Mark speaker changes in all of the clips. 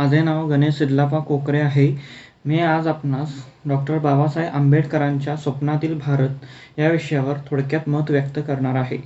Speaker 1: माझे नाव गणेश सिद्धलापा कोकरे आहे. मी आज आपणास डॉक्टर बाबासाहेब आंबेडकरांच्या स्वप्नातील भारत या विषयावर थोडक्यात मत व्यक्त करणार आहे.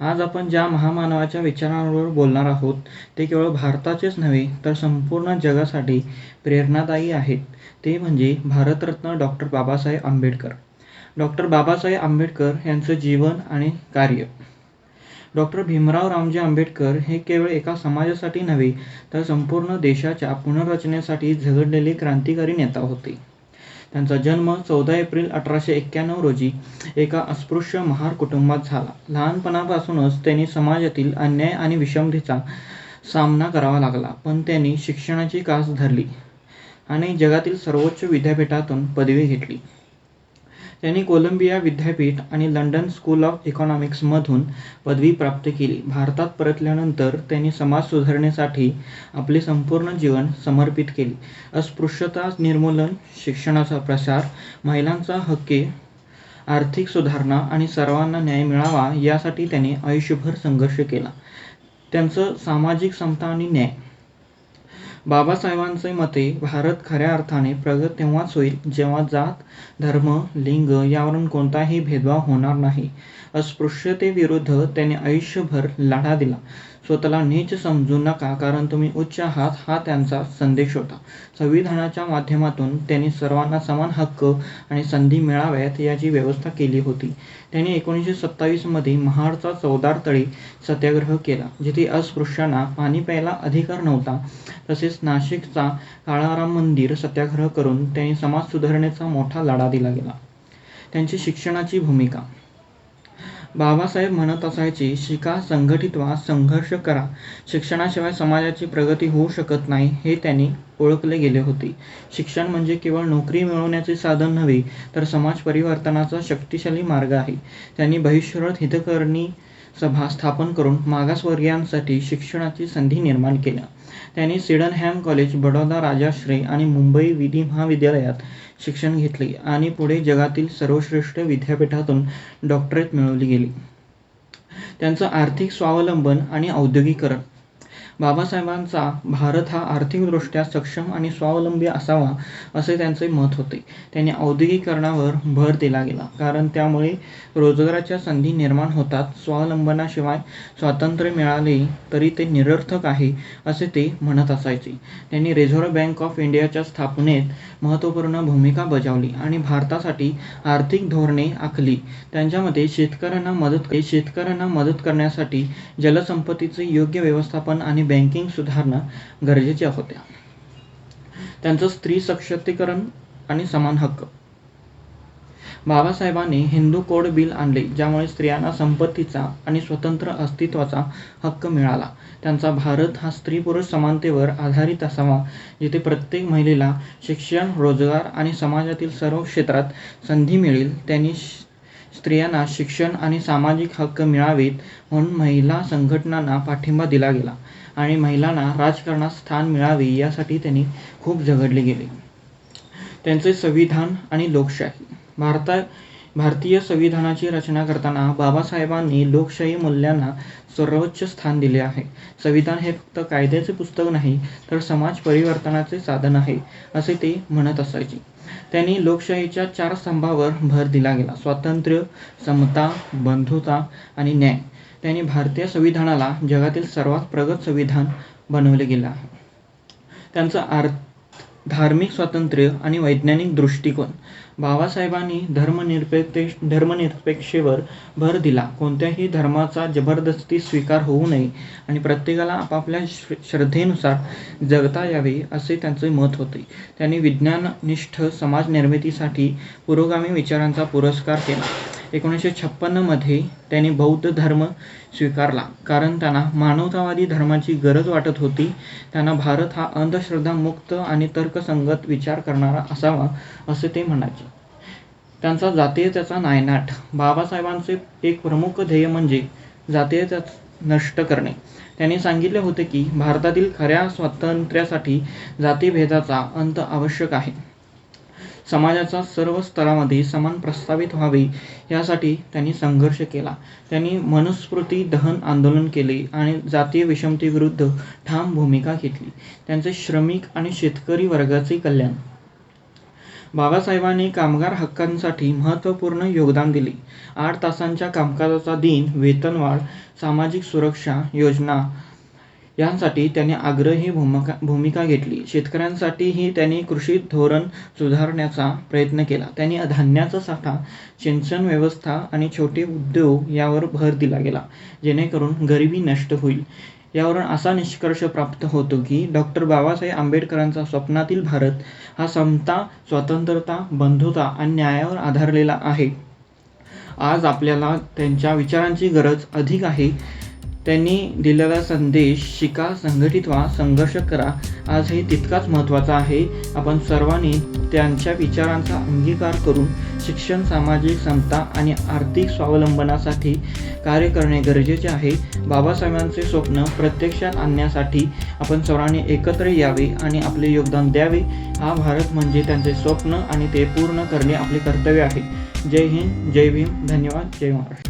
Speaker 1: आज आपण ज्या महामानवाच्या विचारांवर बोलणार आहोत ते केवळ भारताचेच नव्हे तर संपूर्ण जगासाठी प्रेरणादायी आहेत. ते म्हणजे भारतरत्न डॉक्टर बाबासाहेब आंबेडकर. डॉक्टर बाबासाहेब आंबेडकर यांचं जीवन आणि कार्य. डॉक्टर भीमराव रामजी आंबेडकर हे केवळ एका समाजासाठी नव्हे तर संपूर्ण देशाच्या पुनर्रचनेसाठी झगडलेले क्रांतिकारी नेता होते. त्यांचा जन्म चौदा एप्रिल अठराशे एक्क्याण्णव रोजी एका अस्पृश्य महार कुटुंबात झाला. लहानपणापासूनच त्यांनी समाजातील अन्याय आणि विषमतेचा सामना करावा लागला पण त्यांनी शिक्षणाची कास धरली आणि जगातील सर्वोच्च विद्यापीठातून पदवी घेतली. त्यांनी कोलंबिया विद्यापीठ आणि लंडन स्कूल ऑफ इकॉनॉमिक्समधून पदवी प्राप्त केली. भारतात परतल्यानंतर त्यांनी समाज सुधारणेसाठी आपले संपूर्ण जीवन समर्पित केले. अस्पृश्यता निर्मूलन शिक्षणाचा प्रसार महिलांचा हक्के आर्थिक सुधारणा आणि सर्वांना न्याय मिळावा यासाठी त्यांनी आयुष्यभर संघर्ष केला. त्यांचं सामाजिक समता आणि न्याय बाबासाहेबांचे मते भारत खऱ्या अर्थाने प्रगत तेव्हाच होईल जेव्हा जात धर्म लिंग यावरून कोणताही भेदभाव होणार नाही. अस्पृश्यतेविरुद्ध त्यांनी आयुष्यभर लढा दिला. स्वतःला नीच समजू नका कारण तुम्ही उच्च आहात हा त्यांचा संदेश होता. संविधानाच्या माध्यमातून त्यांनी सर्वांना समान हक्क आणि संधी मिळाव्यात याची व्यवस्था केली होती. त्यांनी एकोणीसशे सत्तावीसमध्ये महाडचा चौदार तळी सत्याग्रह केला जिथे अस्पृश्यांना पाणी प्यायला अधिकार नव्हता. तसेच नाशिकचा काळाराम मंदिर सत्याग्रह करून त्यांनी समाज सुधारणेचा मोठा लढा दिला गेला. त्यांची शिक्षणाची भूमिका. बाबासाहेब म्हणत असायचे शिका संघटित व्हा संघर्ष करा. शिक्षणाशिवाय समाजाची प्रगती होऊ शकत नाही हे त्यांनी ओळखले गेले होते. शिक्षण म्हणजे केवळ नोकरी मिळवण्याचे साधन नव्हे तर समाज परिवर्तनाचा शक्तिशाली मार्ग आहे. त्यांनी भविष्यरथ हितकरणी सभा स्थापन करून मागासवर्गीयांसाठी शिक्षणाची संधी निर्माण केल्या. त्यांनी सिडनहॅम कॉलेज बडोदा राजाश्रय आणि मुंबई विधी महाविद्यालयात शिक्षण घेतले आणि पुढे जगातील सर्वश्रेष्ठ विद्यापीठातून डॉक्टरेट मिळवली गेली. त्यांचं आर्थिक स्वावलंबन आणि औद्योगिकरण बाबासाहेबांचा भारत हा आर्थिकदृष्ट्या सक्षम आणि स्वावलंबी असावा असे त्यांचे मत होते. त्यांनी औद्योगिकरणावर भर दिला गेला कारण त्यामुळे रोजगाराच्या संधी निर्माण होतात. स्वावलंबनाशिवाय स्वातंत्र्य मिळाले तरी ते निरर्थक आहे असे ते म्हणत असायचे. त्यांनी रिझर्व्ह बँक ऑफ इंडियाच्या स्थापनेत महत्त्वपूर्ण भूमिका बजावली आणि भारतासाठी आर्थिक धोरणे आखली. त्यांच्यामध्ये शेतकऱ्यांना मदत शेतकऱ्यांना मदत करण्यासाठी जलसंपत्तीचे योग्य व्यवस्थापन आणि बँकिंग सुधारणा गरजेच्या होत्या. त्यांचं स्त्री सशक्तीकरण आणि समान हक्क. बाबासाहेबांनी हिंदू कोड बिल आणले ज्यामुळे स्त्रियांना संपत्तीचा आणि स्वतंत्र अस्तित्वाचा हक्क मिळाला. त्यांचा भारत हा स्त्री पुरुष समानतेवर आधारित असावा जिथे प्रत्येक महिलेला शिक्षण रोजगार आणि समाजातील सर्व क्षेत्रात संधी मिळेल. त्यांनी स्त्रियांना शिक्षण आणि सामाजिक हक्क मिळावेत म्हणून महिला संघटनांना पाठिंबा दिला गेला. आणि महिलांना राजकारणात स्थान मिळावे यासाठी त्यांनी खूप झगडले गेले. त्यांचे संविधान आणि लोकशाही. भारता भारतीय संविधानाची रचना करताना बाबासाहेबांनी लोकशाही मूल्यांना सर्वोच्च स्थान दिले आहे. संविधान हे फक्त कायद्याचे पुस्तक नाही तर समाज परिवर्तनाचे साधन आहे असे ते म्हणत असायचे. त्यांनी लोकशाहीच्या चार स्तंभावर भर दिला गेला. स्वातंत्र्य समता बंधुता आणि न्याय. त्यांनी भारतीय संविधानाला जगातील सर्वात प्रगत संविधान बनवले गेलं आहे. त्यांचं आर धार्मिक स्वातंत्र्य आणि वैज्ञानिक दृष्टिकोन बाबासाहेबांनी धर्मनिरपेक्ष धर्मनिरपेक्षेवर भर दिला. कोणत्याही धर्माचा जबरदस्ती स्वीकार होऊ नये आणि प्रत्येकाला आपापल्या श्रद्धेनुसार जगता यावे असे त्यांचे मत होते. त्यांनी विज्ञाननिष्ठ समाज निर्मितीसाठी पुरोगामी विचारांचा पुरस्कार केला. एकोणीसशे छप्पन्नमध्ये त्यांनी बौद्ध धर्म स्वीकारला. कारण त्यांना मानवतावादी धर्माची गरज वाटत होती. त्यांना भारत हा अंधश्रद्धा मुक्त आणि तर्कसंगत विचार करणारा असावा असे ते म्हणायचे. त्यांचा जातीयतेचा नायनाट. बाबासाहेबांचे एक प्रमुख ध्येय म्हणजे जातीयता नष्ट करणे. त्यांनी सांगितले होते की भारतातील खऱ्या स्वातंत्र्यासाठी जातीभेदाचा अंत आवश्यक आहे. समाजाचा सर्व स्तरामध्ये समान प्रस्थापित व्हावे यासाठी त्यांनी संघर्ष केला. त्यांनी मनुस्मृती दहन आंदोलन केले आणि जातीय विषमतेविरुद्ध ठाम भूमिका घेतली. त्यांचे श्रमिक आणि शेतकरी वर्गाचे कल्याण. बाबासाहेबांनी कामगार हक्कांसाठी महत्त्वपूर्ण योगदान दिले. आठ तासांच्या कामकाजाचा दिन वेतनवाढ सामाजिक सुरक्षा योजना यांसाठी त्यांनी आग्रही भूमिका भूमिका घेतली. शेतकऱ्यांसाठीही त्यांनी कृषी धोरण सुधारण्याचा प्रयत्न केला. त्यांनी धान्याचा साठा सिंचन व्यवस्था आणि छोटे उद्योग यावर भर दिला गेला जेणेकरून गरिबी नष्ट होईल. यावरून असा निष्कर्ष प्राप्त होतो की डॉक्टर बाबासाहेब आंबेडकरांचा स्वप्नातील भारत हा समता स्वतंत्रता बंधुता आणि न्यायावर आधारलेला आहे. आज आपल्याला त्यांच्या विचारांची गरज अधिक आहे. त्यांनी दिलेला संदेश शिका संघटित व्हा संघर्ष करा. आजही तितकाच महत्त्वाचा आहे. आपण सर्वांनी त्यांच्या विचारांचा अंगीकार करून शिक्षण सामाजिक समता आणि आर्थिक स्वावलंबनासाठी कार्य करणे गरजेचे आहे. बाबासाहेबांचे स्वप्न प्रत्यक्षात आणण्यासाठी आपण सर्वांनी एकत्र यावे आणि आपले योगदान द्यावे. हा भारत म्हणजे त्यांचे स्वप्न आणि ते पूर्ण करणे आपले कर्तव्य आहे. जय हिंद जय भीम. धन्यवाद. जय महाराष्ट्र.